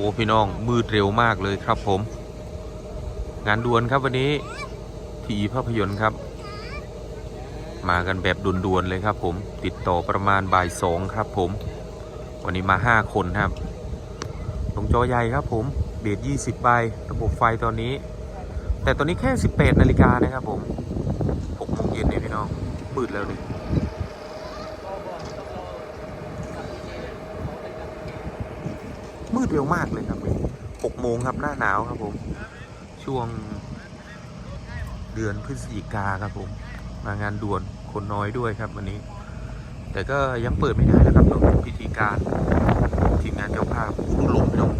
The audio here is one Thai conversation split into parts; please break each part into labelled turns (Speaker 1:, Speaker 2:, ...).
Speaker 1: อ้พี่น้องมืดเร็วมากเลยครับผม งานด่วนครับวันนี้ทีภาพยนตร์ครับ มากันแบบด่วนๆเลยครับผมติดต่อประมาณบ่ายสองครับผม วันนี้มาห้าคนครับลงจอใหญ่ครับผมเบสยี่สิบใบระบบไฟตอนนี้ แต่ตอนนี้แค่สิบแปดนาฬิกานะครับผมหกโมงเย็นเนี่ยพี่น้องมืดแล้วนี่ มืดเร็วมากเลยครับหกโมงครับหน้าหนาวครับผม ช่วงเดือนพฤศจิกาครับผม มางานด่วนคนน้อยด้วยครับวันนี้ แต่ก็ยังเปิดไม่ได้นะครับต้องพิธีการทีมงานเจ้าภาพผู้ลงไม่ต้อง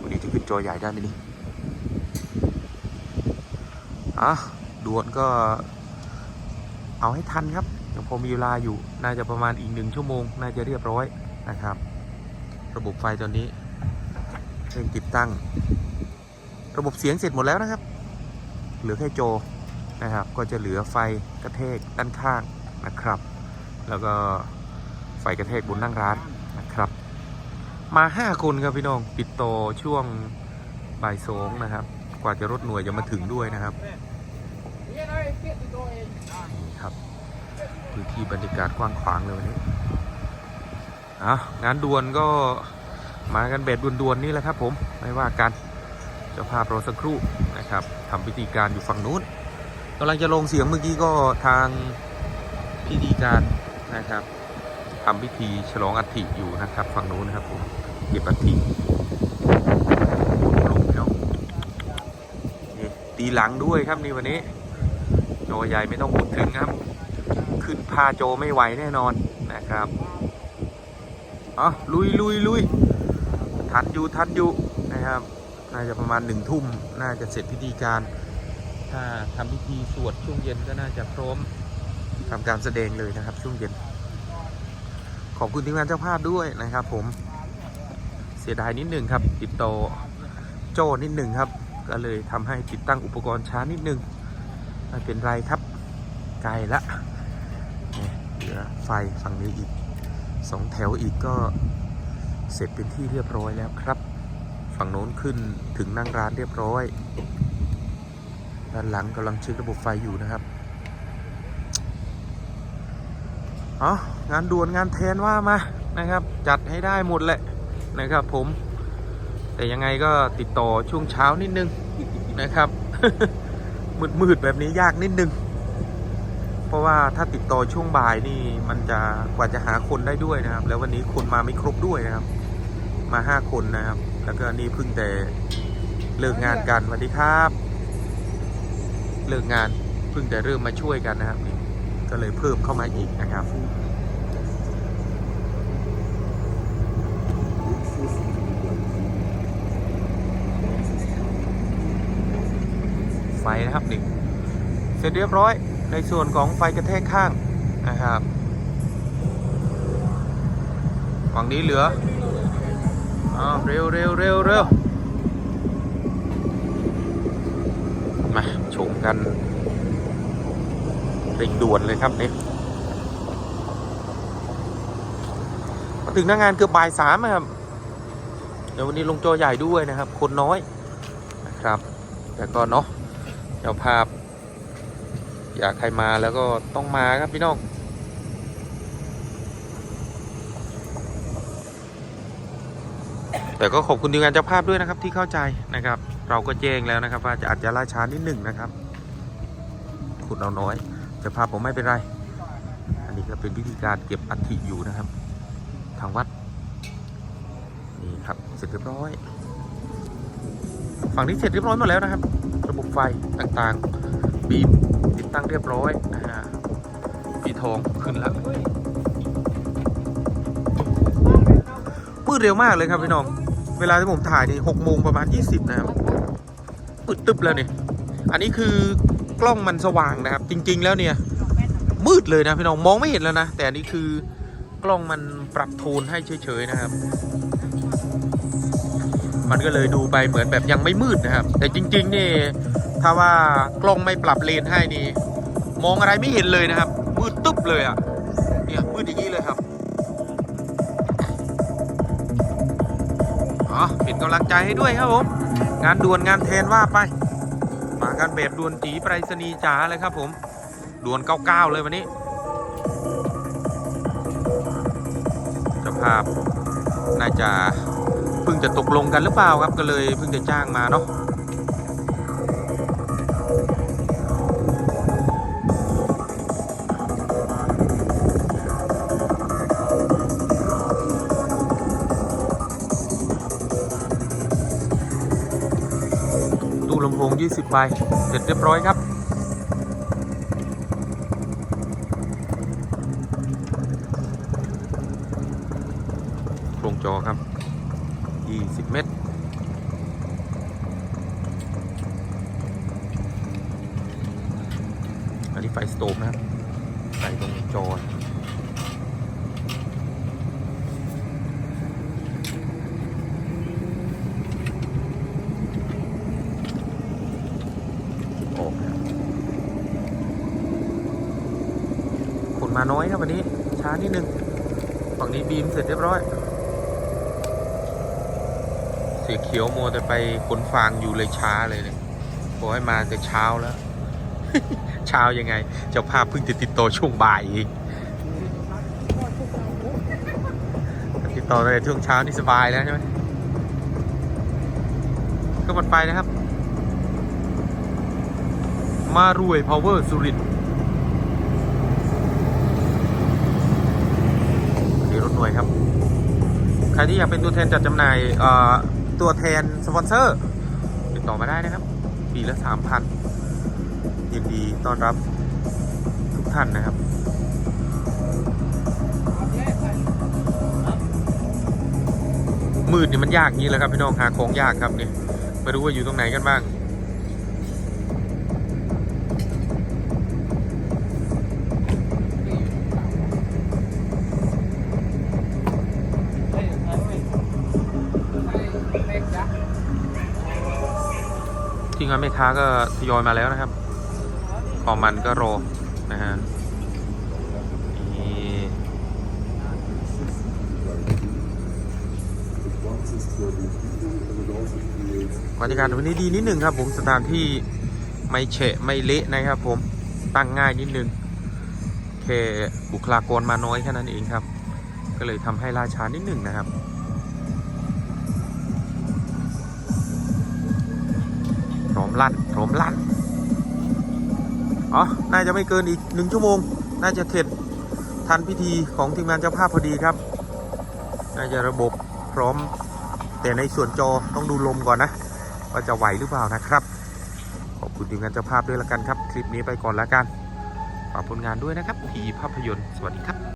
Speaker 1: วันนี้จะขึ้นจอใหญ่ได้ไหมนี่อะด่วนก็เอาให้ทันครับยังพอมีเวลาอยู่น่าจะประมาณอีกหนึ่งชั่วโมง น่าจะเรียบร้อยนะครับ ระบบไฟตอนนี้เร่งติดตั้ง ระบบเสียงเสร็จหมดแล้วนะครับ เหลือแค่โจนะครับ ก็จะเหลือไฟกระเทกด้านข้างนะครับ แล้วก็ไฟกระเทกบนนั่งร้านนะครับ มาห้าคนครับพี่น้อง ปิดโตช่วงบ่ายสองนะครับ กว่าจะรถหน่วยจะมาถึงด้วยนะครับนี่ครับพื้นที่บรรยากาศกว้างขวางเลยวันนี้ อะงานด่วนก็มากันแบบด่วนๆนี่แหละครับ ผมไม่ว่ากันจ้าภาพรอสักครู่นะครับทำพิธีการอยู่ฝั่งนู้นกำลังจะลงเสียงเมื่อกี้ก็ทางพิธีการนะครับทำพิธีฉลองอัฐิอยู่นะครับฝั่งนู้นนะครับผมเก็บอัฐิลงพี่น้องตีหลังด้วยครับนี่วันนี้โจใหญ่ไม่ต้องพูดถึงครับ ขึ้นพาโจไม่ไหวแน่นอนนะครับ อ๋อลุยลุยลุยทันอยู่ทันอยู่นะครับ น่าจะประมาณหนึ่งทุ่มน่าจะเสร็จพิธีการ ถ้าทำพิธีสวดช่วงเย็นก็น่าจะพร้อมทำการแสดงเลยนะครับ ช่วงเย็น ขอบคุณทีมงานเจ้าภาพด้วยนะครับ ผมเสียดายนิดหนึ่งครับ ติดต่อโจ้นิดหนึ่งครับ ก็เลยทำให้ติดตั้งอุปกรณ์ช้านิดหนึ่งไม่เป็นไรครับไกลละเนี่ยเหลือไฟฝั่งนี้อีก สองแถวอีกก็เสร็จเป็นที่เรียบร้อยแล้วครับ ฝั่งโน้นขึ้นถึงนั่งร้านเรียบร้อย ด้านหลังกำลังเช็คระบบไฟอยู่นะครับอ๋องานด่วนงานแทนว่ามานะครับ จัดให้ได้หมดแหละนะครับผม แต่ยังไงก็ติดต่อช่วงเช้านิดนึงนะครับมืดๆแบบนี้ยากนิดนึง เพราะว่าถ้าติดต่อช่วงบ่ายนี่มันจะกว่าจะหาคนได้ด้วยนะครับ แล้ววันนี้คนมาไม่ครบด้วยนะครับ มาห้าคนนะครับ แล้วก็นี่เพิ่งแต่เลิกงานกันสวัสดีครับ เลิกงานเพิ่งแต่เริ่มมาช่วยกันนะครับนี่ก็เลยเพิ่มเข้ามาอีกนะครับไฟนะครับนี่เสร็จเรียบร้อย ในส่วนของไฟกระแทกข้างนะครับฝั่งนี้เหลืออ้าวเร็วเร็วเร็วเร็วมาชมกันเร่งด่วนเลยครับนี่มาถึงหน้างานเกือบบ่ายสามอะครับเดี๋ยววันนี้ลงจอใหญ่ด้วยนะครับ คนน้อยนะครับ แต่ก็เนาะเจ้าภาพ อยากใครมาแล้วก็ต้องมาครับพี่น้องแต่ก็ขอบคุณทีมงานเจ้าภาพด้วยนะครับที่เข้าใจนะครับ เราก็แจ้งแล้วนะครับว่าจะอาจจะล่าช้านิดหนึ่งนะครับคุณเอาน้อยเจ้าภาพผมไม่เป็นไร อันนี้ก็เป็นวิธีการเก็บอัฐิอยู่นะครับ ทางวัดนี่ครับเสร็จเรียบร้อย ฝั่งนี้เสร็จเรียบร้อยหมดแล้วนะครับ ระบบไฟต่างๆบีม ติดตั้งเรียบร้อยนะฮะปีทองขึ้นแล้วมืดเร็วมากเลยครับพี่น้อง เวลาที่ผมถ่ายนี่หกโมงประมาณ20นะครับมืดตึ๊บแล้วนี่อันนี้คือกล้องมันสว่างนะครับ จริง ๆ แล้วเนี่ย มืดเลยนะพี่น้องมองไม่เห็นแล้วนะ แต่อันนี้คือกล้องมันปรับโทนให้เฉยๆนะครับ มันก็เลยดูไปเหมือนแบบยังไม่มืดนะครับ แต่จริง ๆ นี่ ถ้าว่ากล้องไม่ปรับเลนให้นี่มองอะไรไม่เห็นเลยนะครับมืดตึ๊บเลยอะเนี่ยมืดอย่างนี้เลยครับอ๋อเป็นกำลังใจให้ด้วยครับผมงานด่วนงานเทรนว่าไปมากันแบบด่วนจีไปรษณีย์จ๋าเลยครับ ผมด่วน99เลยวันนี้เจ้าภาพน่าจะเพิ่งจะตกลงกันหรือเปล่าครับก็เลยเพิ่งจะจ้างมาเนาะ 20ใบเสร็จเรียบร้อยครับ โครงจอครับ 20 เมตรอันนี้ไฟสโตปนะครับใส่ตรงจออกนะครับคน มาน้อยครับวันนี้ ช้านิดนึงฝั่งนี้บีมเสร็จเรียบร้อย เสียเขียวมัวแต่ไปขนฟางอยู่เลยช้าเลยเนี่ยบอกให้มาแต่เช้าแล้ว เช้ายังไง เจ้าภาพเพิ่งจะติดต่อช่วงบ่ายเองติดต่อในช่วงเช้านี่สบายแล้วใช่ไหมก็หมดไฟนะครับ มารวย power สุรินทร์นี่รถหน่วยครับ ใค รที่อยากเป็นตัวแทนจัดจำหน่ายตัวแทนสปอนเซอร์ ติดต่อมาได้นะครับ ปีละสามพันยินดีต้อนรับทุกท่านนะครับมืดนี่มันยากงี้แหละครับพี่น้องหาของยากครับเนี่ยไม่รู้ว่าอยู่ตรงไหนกันบ้าง งานแม่ค้าก็ทยอยมาแล้วนะครับพอมันก็รอนะฮะบรรยากาศวันนี้ดีนิดหนึ่งครับ ผมสถานที่ไม่เฉะไม่เละนะครับ ผมตั้งง่ายนิดนึงแค่บุคลากรมาน้อยแค่นั้นเองครับ ก็เลยทำให้ล่าช้านิดหนึ่งนะครับ มลั่นพร้อมลั่นอ๋อน่าจะไม่เกินอีกหนึ่งชั่วโมง น่าจะเสร็จทันพิธีของทีมงานเจ้าภาพพอดีครับ น่าจะระบบพร้อม แต่ในส่วนจอต้องดูลมก่อนนะว่าจะไหวหรือเปล่านะครับขอบคุณทีมงานเจ้าภาพด้วยละกันครับ คลิปนี้ไปก่อนละกันฝากผลงานด้วยนะครับผีภาพยนตร์สวัสดีครับ